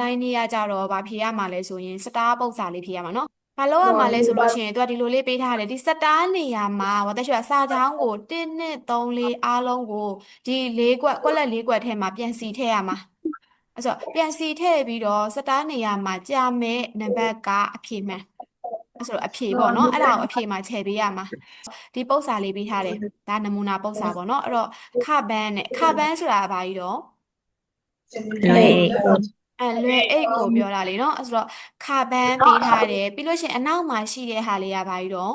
နိုင်နေရကြတော့ဗာဖြေရမှာလဲဆိုရင်စတားပု္ပ္ပစာလေးဖြေရမှာနော်ဘာလို့ရမှာလဲဆိုလို့ရှိရင်သူကဒီလိုလေးပေးထားတယ်ဒီစတားနေရာမှာဝတ်တရှိကစာချောင်းကို1 2 3 4အားလုံးကိုဒီ၄ကွက်ကွက်လက်၄ကွက်ထဲမှာပြန်စီထည့်ရမှာအဲ့ဆိုပြန်စီထည့်ပြီးတော့စတားနေရာမှာကြာမဲ့နံပါတ်ကအဖြေမှန်အဲ့ဆိုတော့အဖြေပေါ့နော်အဲ့ဒါကိုအဖြေမှာထည့်ပေးရမှာဒီပု္ပ္ပစာလေးပေးထားတယ်ဒါနမူနာပု္ပ္ပစာပေါ့နော်အဲ့တော့ခဘန်းနဲ့ခဘန်းဆိုတာကဘာကြီးတော့လွယ် အဲလွယ်အိတ်ကိုပြောတာလေနော်အဲ့ဆိုတော့ခါဘန်းပေးထားတယ်ပြီးလို့ရှိရင်အနောက်မှာရှိတဲ့ဟာလေးကဘာကြီးတော့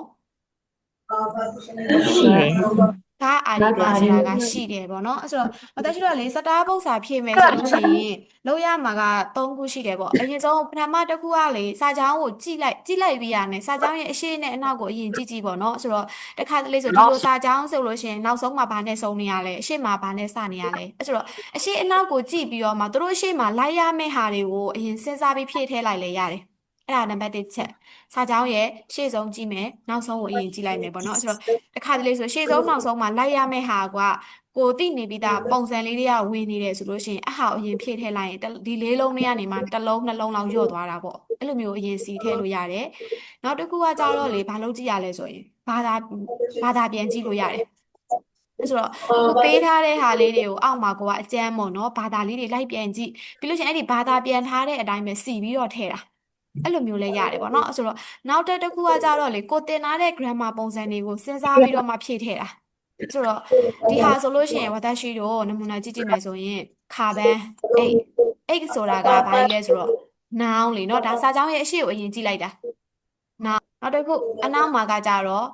ရှိတယ် ကားအာဒီမာဆိုတာကရှိတယ်ပေါ့နော်အဲ့ဆိုတော့အသက်ရှိတော့လေစတားပု္ပ္ပစာဖြည့်မယ်ဆိုလို့ရှိရင်လောက်ရမှာက၃ခုရှိတယ်ပေါ့အရင်ဆုံးပထမတစ်ခုကလေစာကြောင်းကိုကြည့်လိုက်ကြည့်လိုက်ပြီးရမယ်စာကြောင်းရဲ့အရှိနဲ့အနောက်ကိုအရင်ကြည့်ကြည့်ပေါ့နော်ဆိုတော့တစ်ခါတလေဆိုဒီလိုစာကြောင်းဆိုလို့ရှိရင်နောက်ဆုံးမှာဘာနဲ့ဆုံးနေရလဲအရှိမှာဘာနဲ့စနေရလဲအဲ့ဆိုတော့အရှိအနောက်ကိုကြည့်ပြီးတော့မှတို့အရှိမှာလိုက်ရမယ့်ဟာတွေကိုအရင်စဉ်းစားပြီးဖြည့်ထည့်လိုက်လေရတယ် အဲ့ဒါနံပါတ်1ချက်စာကြောင်းရဲ့ရှေ့ဆုံးကြည့်မယ်နောက်ဆုံးကိုအရင်ကြည့်လိုက်မယ်ပေါ့နော်အဲ့ဆိုတော့တစ်ခါတလေဆိုရှေ့ဆုံးနောက်ဆုံးမှာလိုက်ရမယ့်ဟာကကိုသိနေပြီးသားပုံစံလေးတွေကဝင်နေတယ်ဆိုလို့ရှိရင်အဟာအရင်ဖြည့်ထည့်လိုက်ရင်ဒီလေးလုံးတွေကနေမှတစ်လုံးနှလုံးလောက်ညော့သွားတာပေါ့အဲ့လိုမျိုးအရင်စီထည့်လို့ရတယ်နောက်တစ်ခုကကြတော့လေဘာလို့ကြည့်ရလဲဆိုရင်ဘာသာဘာသာပြန်ကြည့်လို့ရတယ်အဲ့ဆိုတော့အခုပေးထားတဲ့ဟာလေးတွေကိုအောက်မှာကိုကအကျမ်းပေါ့နော်ဘာသာလေးတွေလိုက်ပြန်ကြည့်ပြီးလို့ရှိရင်အဲ့ဒီဘာသာပြန်ထားတဲ့အတိုင်းပဲစီပြီးတော့ထည့်တာ အဲ့လိုမျိုးလဲရတယ်ပေါ့နော်အဲ့ဆိုတော့ နောက်တစ်တစ်ခုကကြတော့လေကိုတင်ထားတဲ့ grammar ပုံစံတွေကိုစဉ်းစားပြီးတော့မှဖြည့်ထည့်တာဆိုတော့ဒီဟာဆိုလို့ရှိရင်ဝတရှိတို့နမူနာကြည့်ကြည့်မယ်ဆိုရင်ခါဘန်းအိတ်အိတ်ဆိုတာကဘာလဲလဲဆိုတော့ noun လေเนาะဒါစာကြောင်းရဲ့အရှိကိုအရင်ကြည့်လိုက်တာ noun နောက်တစ်ခုအနောက်မှာကကြတော့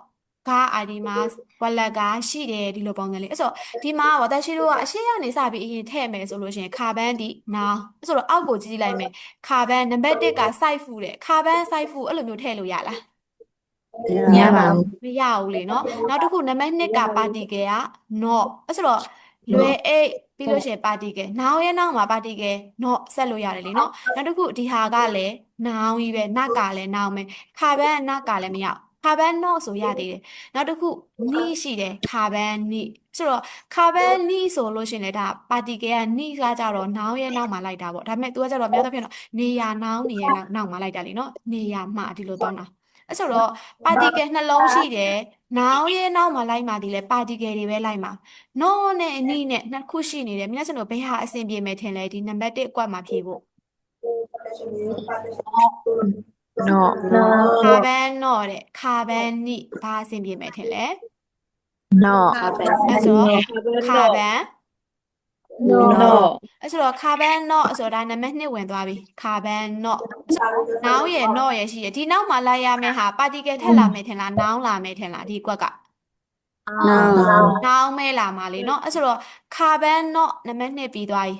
ကား ID မှာဝလက်ကားရှိတယ်ဒီလိုပုံစံလေးအဲ့ဆိုဒီမှာဝတရှိတို့ကအရှိကနေစပြီးအရင်ထည့်မယ်ဆိုလို့ရှိရင်ခါဘန်းဒီ noun အဲ့ဆိုတော့အောက်ကိုကြည့်ကြည့်လိုက်မယ်ခါဘန်းနံပါတ်1က site food တဲ့ခါဘန်း site food အဲ့လိုမျိုးထည့်လို့ရလားမရပါဘူးမရဘူးလေနော်နောက်တစ်ခုနံပါတ်2ကပါတီကယ်က not အဲ့ဆိုတော့လွယ်အိတ်ပြီးလို့ရှိရင်ပါတီကယ်နောင်ရဲ့နောက်မှာပါတီကယ် not ဆက်လို့ရတယ်လေနော်နောက်တစ်ခုဒီဟာကလည်းနောင်ကြီးပဲနတ်ကလည်းနောင်ပဲခါဘန်းနတ်ကလည်းမရဘူး ခါဘန်း not ဆိုရသေးတယ်နောက်တစ်ခုနီးရှိတယ်ခါဘန်းနီးဆိုတော့ခါဘန်းနီးဆိုလို့ရှိရင်လည်းဒါပါတီကယ်ကနီးကကြတော့နောင်ရဲ့နောက်မှာလိုက်တာပေါ့ဒါပေမဲ့ तू ကကြတော့များသောအားဖြင့်တော့နေရာနောင်နေရဲ့နောက်နောက်မှာလိုက်တာလေနော်နေရာမှာဒီလိုသုံးတာအဲ့ဆိုတော့ပါတီကယ်နှလုံးရှိတယ်။နောင်ရဲ့နောက်မှာလိုက်မှာဒီလဲပါတီကယ်တွေပဲလိုက်မှာ။ no နဲ့အနီးနဲ့နှစ်ခုရှိနေတယ်။မြတ်စွာဘုရားဘယ်ဟာအဆင်ပြေမယ်ထင်လဲဒီနံပါတ်1အကွက်မှာဖြေဖို့ နော် ခါဘန်းတော့တဲ့ခါဘန်းနိဘာအဆင်ပြေမယ်ထင်လဲ နော် အဲ့ဆိုတော့ခါဘန်း နော် အဲ့ဆိုတော့ခါဘန်းတော့အဲ့ဆိုတော့ဒါနံပါတ်2ဝင်သွားပြီခါဘန်းတော့နောင်ရဲ့ not ရဲ့ရှိရဒီနောက်မှာလိုက်ရမယ့်ဟာပါတီကယ်ထက်လာမယ်ထင်လားနောင်လာမယ်ထင်လားဒီအကွက်က နော် နောင်မဲလာမှာလေเนาะအဲ့ဆိုတော့ခါဘန်းတော့နံပါတ်2ပြီးသွားပြီ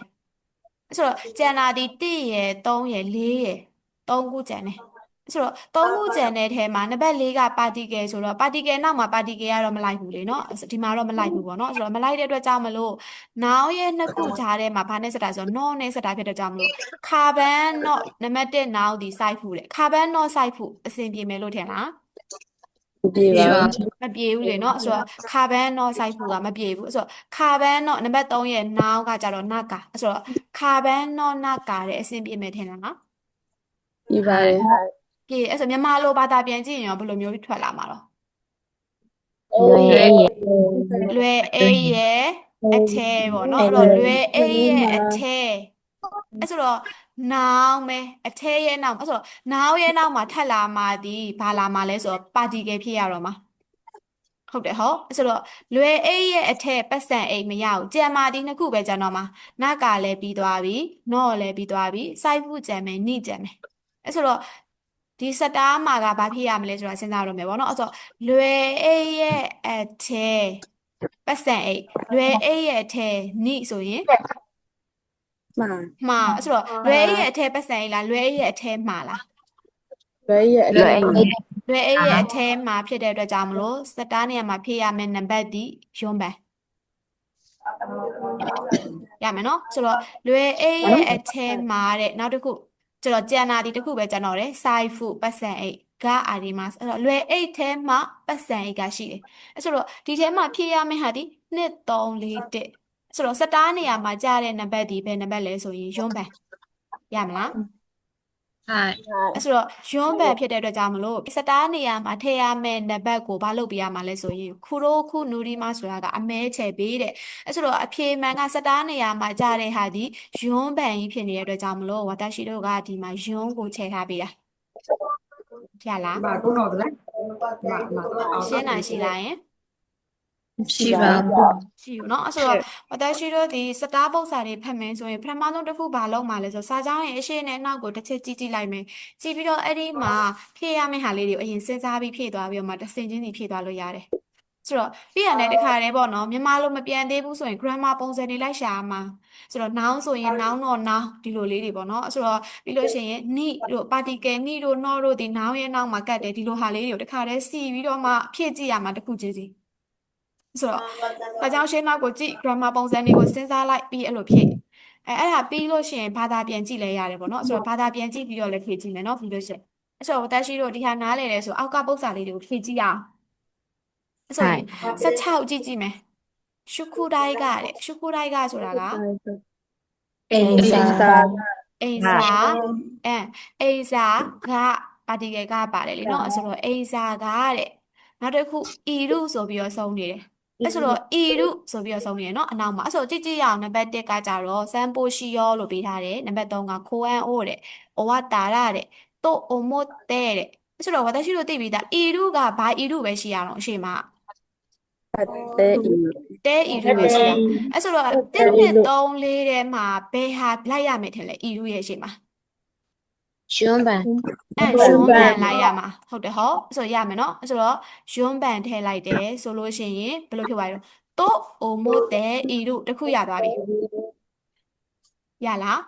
အဲ့ဆိုတော့ကျန်တာဒီ1ရယ်3ရယ်4ရယ်3ခုကျန်တယ်အဲ့ ဆိုတော့3ခုကျန်တဲ့ထဲမှာနံပါတ်4ကပါတီကယ်ဆိုတော့ပါတီကယ်နောက်မှာပါတီကယ်ကတော့မလိုက်ဘူးလေเนาะဒီမှာတော့မလိုက်ဘူးပေါ့เนาะဆိုတော့မလိုက်တဲ့အတွက်ကြောင့်မလို့နောင်ရဲ့နှစ်ခုကြားထဲမှာဘာနဲ့စတာဆိုတော့ no နဲ့စတာဖြစ်တဲ့ကြောင့်မလို့ခါဘန်း not နံပါတ်1နောင်ဒီ site ဖို့လေခါဘန်း not site ဖို့အဆင်ပြေမယ်လို့ထင်လား ပြေပါ မပြေဘူးလေเนาะဆိုတော့ခါဘန်းတော့စိုက်ဖို့ကမပြေဘူးဆိုတော့ခါဘန်းတော့နံပါတ်3ရဲ့ now ကကြတော့နတ်ကာဆိုတော့ခါဘန်းတော့နတ်ကာတဲ့အဆင်ပြေမယ်ထင်လားနော် ပြပါတယ် ကဲအဲ့ဆိုမြန်မာလိုဘာသာပြန်ကြည့်ရင်ရောဘယ်လိုမျိုးထွက်လာမှာလဲလွယ်လွယ်အေးရဲ့အထဲပေါ့နော်အဲ့တော့လွယ်အေးရဲ့အထဲအဲ့ဆိုတော့နောင်ပဲအထဲရဲ့နောက်အဲ့ဆိုတော့နောင်ရဲ့နောက်မှာထပ်လာမှာဒီဘာလာမှာလဲဆိုတော့ particle ဖြစ်ရတော့မှာဟုတ်တယ်ဟုတ်အဲ့ဆိုတော့လွယ်အိတ်ရဲ့အထက်ပတ်စံအိတ်မရဘူးကြံမာဒီနှစ်ခုပဲကြံတော့မှာနကလည်းပြီးသွားပြီနော့လည်းပြီးသွားပြီစိုက်ဖူးကြံမယ်နိကြံမယ်အဲ့ဆိုတော့ ဒီစတားမှာကဘာဖြစ်ရမလဲဆိုတာစဉ်းစားရတော့မယ်ပေါ့နော်အဲ့ဆိုတော့လွယ်အိတ်ရဲ့အထက်ပတ်စံအိတ်လွယ်အိတ်ရဲ့အထက်နိဆိုရင်မှန်မှားအဲ့ဆိုတော့လွယ်အိတ်ရဲ့အထက်ပတ်စံအိတ်လားလွယ်အိတ်ရဲ့အထက်မှာလားလွယ်ရဲ့အလွယ်ထက်ရဲ့လွယ်အိတ်ရဲ့အထဲမှာဖြစ်တဲ့အတွက်ကြောင့်မလို့စတားနေရာမှာဖြည့်ရမယ့်နံပါတ်ဒီယွန်းပန်ရမယ်နော်ဆိုတော့လွယ်အိတ်ရဲ့အထဲမှာတဲ့နောက်တစ်ခု ကျွန်တော်ကြံနာဒီတစ်ခုပဲကြံတော့တယ် side food ပတ်စံအိတ်ကအာဒီမတ်အဲ့တော့လွယ်အိတ်ထဲမှာပတ်စံအိတ်ကရှိတယ်အဲ့ဆိုတော့ဒီထဲမှာဖြည့်ရမယ့်ဟာဒီ2 3 4 1ဆိုတော့စတားနေရာမှာကြားတဲ့နံပါတ်ဒီဘယ်နံပါတ်လဲဆိုရင်ယွန်းပန်ရမလား はい。အဲ့ဆိုတော့ယွန်းဘန်ဖြစ်တဲ့အတွက်ကြောင့်မလို့စတားနေရာမှာထည့်ရမယ့်နံပါတ်ကိုဘာလုပ်ပြရမှာလဲဆိုရင်ခူရိုခုနူရီမာဆိုတာကအမဲချယ်ပေးတဲ့အဲ့ဆိုတော့အဖြေမှန်ကစတားနေရာမှာကြားတဲ့ဟာဒီယွန်းဘန်ကြီးဖြစ်နေတဲ့အတွက်ကြောင့်မလို့ဝါတာရှိတို့ကဒီမှာယွန်းကိုချယ်ထားပေးတာရလားမှာတော့တော့တယ်မှာမှာရှင်းနိုင်ရှိလားယင် ရှိပါ ရှိဘူးเนาะအဲ့ဆိုတော့ဝါတာရှိတို့ဒီစတားပုတ်စာတွေဖတ်မယ်ဆိုရင်ပထမဆုံးတစ်ခုဘာလုပ်မှာလဲဆိုစာကြောင်းရဲ့အရှိနဲ့အနောက်ကိုတစ်ချက်ကြည့်ကြည့်လိုက်မယ်ကြည့်ပြီးတော့အဲ့ဒီမှာဖြည့်ရမယ့်ဟာလေးတွေကိုအရင်စဉ်းစားပြီးဖြည့်သွားပြီးတော့မှတစ်စင်ချင်းစီဖြည့်သွားလို့ရတယ်ဆိုတော့ပြီးရတယ်တခါတည်းပေါ့နော်မြန်မာလိုမပြန်သေးဘူးဆိုရင် grammar ပုံစံတွေလိုက်ရှာရမှာဆိုတော့ noun ဆိုရင် noun တော့ noun ဒီလိုလေးတွေပေါ့နော်ဆိုတော့ပြီးလို့ရှိရင် ni တို့ particle ni တို့ not တို့ဒီ noun ရဲ့နောက်မှာကတ်တယ်ဒီလိုဟာလေးတွေကိုတခါတည်းစီပြီးတော့မှဖြည့်ကြည့်ရမှာတစ်ခုချင်းစီ ဆိုတော့။ဒါကြောင့်ရှင်းနောက်ကိုကြည့် grammar ပုံစံတွေကိုစဉ်းစားလိုက်ပြီးအဲ့လိုဖြည့်။အဲအဲ့ဒါပြီးလို့ရှိရင်ဘာသာပြန်ကြည့်လဲရတယ်ပေါ့နော်။ဆိုတော့ဘာသာပြန်ကြည့်ပြီးတော့လည်းဖြည့်ကြည့်မယ်နော်ပြီးလို့ရှိရင်။အဲ့ဆိုတော့တက်ရှိတို့ဒီဟာနားလည်လဲဆိုအောက်ကပု္ပ္ပစာလေးတွေကိုဖြည့်ကြည့်ရအောင်။အဲ့ဆိုရင်16ကြည့်ကြည့်မယ်။ရှုခုတိုင်းကတဲ့ရှုခုတိုင်းကဆိုတာကအင်းစာအိမ်စာအဲအိမ်စာကပါတီကယ်ကပါတယ်လေနော်အဲ့ဆိုတော့အိမ်စာကတဲ့နောက်တစ်ခုဤရုဆိုပြီးတော့ဆုံးနေတယ် အဲ့ဆိုတော့ဤရုဆိုပြီးတော့ဆုံးနေတယ်နော်အနောက်မှာအဲ့ဆိုကြည့်ကြည့်ရအောင်နံပါတ်1ကကြတော့စံပိုရှိယောလို့ပေးထားတယ်နံပါတ်3ကခိုးအန်အိုတဲ့ဩဝတာရတဲ့တိုအိုမိုတဲတဲ့အဲ့ဆိုတော့ဝါသရှိလို့သိပြီးသားဤရုကဘာဤရုပဲရှိရအောင်အရှိမတဲ့ဤတဲဤရုပဲရှိရအဲ့ဆိုတော့1 2 3 4ထဲမှာဘယ်ဟာလိုက်ရမယ်ထင်လဲဤရုရဲ့အရှိမ ဂျွန်းပန်အဲဂျွန်းပန်လိုက်ရမှာဟုတ်တယ်ဟုတ်ဆိုရမယ်နော်ဆိုတော့ဂျွန်းပန်ထည့်လိုက်တယ်ဆိုလို့ရှိရင်ဘယ်လိုဖြစ်သွားလဲတို့အိုမိုတဲဤတို့တစ်ခုရသွားပြီရလား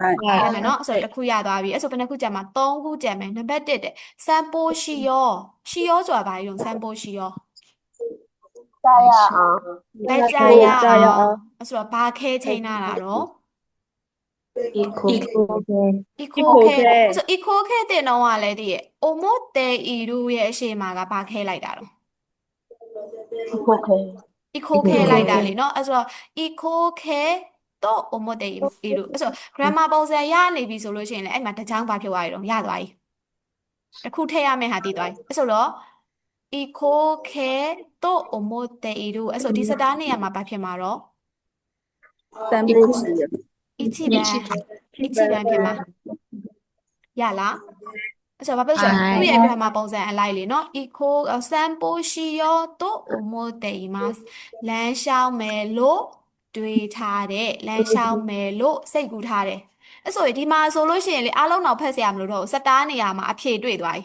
ဟုတ်ရမယ်နော်ဆိုတော့တစ်ခုရသွားပြီအဲ့ဆိုဘယ်နှခုကြံမှာ3ခုကြံမယ်နံပါတ်1တဲ့စံပိုးရှိရောရှိရောဆိုတာဘာလဲစံပိုးရှိရောကြာရအောင်ကြာရအောင်ဆိုတော့ဘာခဲချိန်လာတာတော့ eco eco ခဲဆို eco ခဲတဲ့နှောင်းကလည်းတည်းရဲ့ omoteiro ရဲ့အရှိမကဘာခဲလိုက်တာတော့ eco ခဲ eco ခဲလိုက်တာလေနော်အဲ့ဆိုတော့ eco ခဲတော့ omoteiro အဲ့ဆို grammar ပုံစံရနေပြီဆိုလို့ရှိရင်လည်းအဲ့မှာတချောင်းဘာဖြစ်သွားပြီတော့ရသွားပြီတစ်ခုထည့်ရမယ့်ဟာတည်သွားပြီအဲ့ဆိုတော့ eco ခဲတော့ omoteiro အဲ့ဆိုဒီစတားနေရာမှာဘာဖြစ်မှာတော့ sandwich Ichiban Ichiban ဖြစ်လားရလားအဲ့တော့ဘာဖြစ်လဲသူ့ရဲ့ grammar ပုံစံအလိုက်လေနော် eco sample shio to omoteimasu လမ်းလျှောက်မယ်လို့တွေးထားတယ်လမ်းလျှောက်မယ်လို့စိတ်ကူးထားတယ်အဲ့ဆိုရင်ဒီမှာဆိုလို့ရှိရင်လေအားလုံးတော့ဖတ်စရာမလိုတော့ဘူးစတားနေရာမှာအဖြေတွေ့သွားပြီ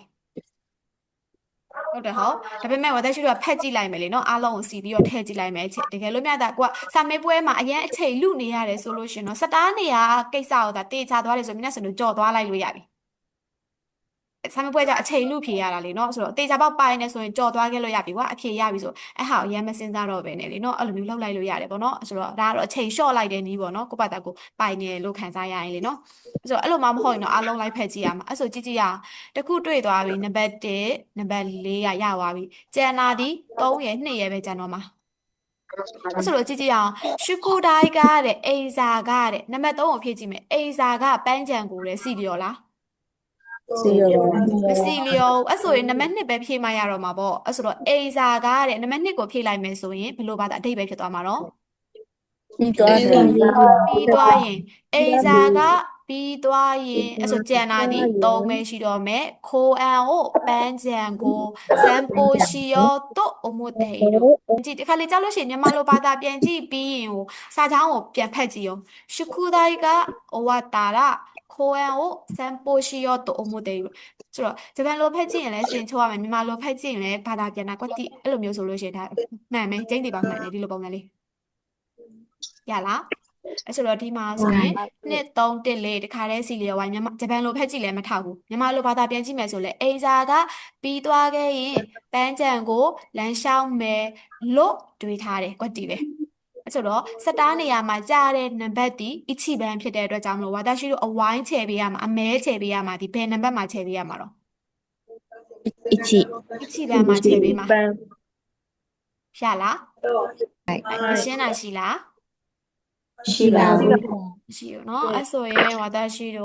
ဟုတ်တယ်ဟောဒါပေမဲ့ဝါသက်ရှိတော့ဖတ်ကြည့်လိုက်မယ်လေနော်အားလုံးကိုစီပြီးတော့ထည့်ကြည့်လိုက်မယ်အချက်တကယ်လို့မြတ်တာကိုကစာမေးပွဲမှာအရင်အချိန်လူနေရတယ်ဆိုလို့ရှိရင်တော့စတားနေရာကိစ္စကိုဒါတေချာသွားတယ်ဆိုရင်မျက်စံတို့ကြော်သွားလိုက်လို့ရပြီ စာမေးပွဲကျအချိန်လူဖြေရတာလေနော်ဆိုတော့တေချာပေါက်ပိုင်းနေဆိုရင်ကြော်သွားခဲ့လို့ရပြီကွာအဖြေရပြီဆိုအဲ့ဟာကိုရမ်းမစင်စားတော့ပဲနဲ့လေနော်အဲ့လိုမျိုးလောက်လိုက်လို့ရတယ်ပေါ့နော်ဆိုတော့ဒါကတော့အချိန်လျှော့လိုက်တဲ့နည်းပေါ့နော်ကိုယ့်ဘာသာကိုယ်ပိုင်နေတယ်လို့ခံစားရရင်လေနော်ဆိုတော့အဲ့လိုမှမဟုတ်ရင်တော့အားလုံးလိုက်ဖက်ကြည့်ရမှာအဲ့ဆိုကြည့်ကြည့်ရအောင်တစ်ခုတွေ့သွားပြီနံပါတ်1နံပါတ်4ကရသွားပြီကျန်တာဒီ3ရယ်2ရယ်ပဲကျန်တော့မှာအဲ့ဆိုတော့ကြည့်ကြည့်ရအောင်ရှုကိုဒိုင်ကတဲ့အိမ်စာကတဲ့နံပါတ်3ကိုဖြည့်ကြည့်မယ်အိမ်စာကပန်းချံကိုတဲ့စီလျော်လား စီရပါမစီလျော်ဘူးအဲ့ဆိုရင်နံပါတ်2ပဲဖြည့်မှရတော့မှာပေါ့အဲ့ဆိုတော့အိမ်စာကတဲ့နံပါတ်2ကိုဖြည့်လိုက်မယ်ဆိုရင်ဘယ်လိုပါတာအဓိပ္ပာယ်ဖြစ်သွားမှာတော့ပြီးသွားတယ်ပြီးသွားရင်အိမ်စာကပြီးသွားရင်အဲ့ဆိုကြံတာဒီ3ပဲရှိတော့မယ်ခိုအန်ကိုပန်းချံကိုစံပိုရှိရောတော့အမိုတေတို့ကြည့်ဒီခါလေးကြောက်လို့ရှိရင်မြန်မာလိုဘာသာပြန်ကြည့်ပြီးရင်ဟိုစာချောင်းကိုပြန်ဖတ်ကြည့်အောင်ရှုခုဒိုင်ကဩဝတာရ ခိုအန်ကိုစံပိုရှိရောတော့အမိုတေတို့ဆိုတော့ဂျပန်လိုဖတ်ကြည့်ရင်လည်းရှင်ချိုးရမယ်မြန်မာလိုဖတ်ကြည့်ရင်လည်းဘာသာပြန်တာကွက်တိအဲ့လိုမျိုးဆိုလို့ရှိရင်ဒါမှန်မယ်ကျိန်းတွေပါမှန်တယ်ဒီလိုပုံစံလေးရလားအဲ့ဆိုတော့ဒီမှာဆိုရင်နှစ်3 1 4တခါတည်းစီလျော်ဝိုင်းမြန်မာဂျပန်လိုဖက်ကြည့်လည်းမထောက်ဘူးမြန်မာလိုဘာသာပြန်ကြည့်မယ်ဆိုလဲအိမ်စာကပြီးသွားခဲ့ရင်ပန်းချံကိုလမ်းလျှောက်မယ်လို့တွေးထားတယ်ကွက်တီပဲအဲ့ ဆိုတော့စတားနေရာမှာကြားတဲ့နံပါတ်ဒီအချီပန်ဖြစ်တဲ့အတွက်ကြောင့်မလို့ဝါဒရှိတို့အဝိုင်းချယ်ပေးရမှာအမဲချယ်ပေးရမှာဒီဘယ်နံပါတ်မှာချယ်ပေးရမှာတော့ อีจิ အချီပန်မှာချယ်ပေးမှာ ပန်း ရလား はい အဲ့ရှင်းတာရှိလား ရှိပါဘူး မရှိဘူးเนาะအဲ့ဆိုရင်ဝါတာရှိတို့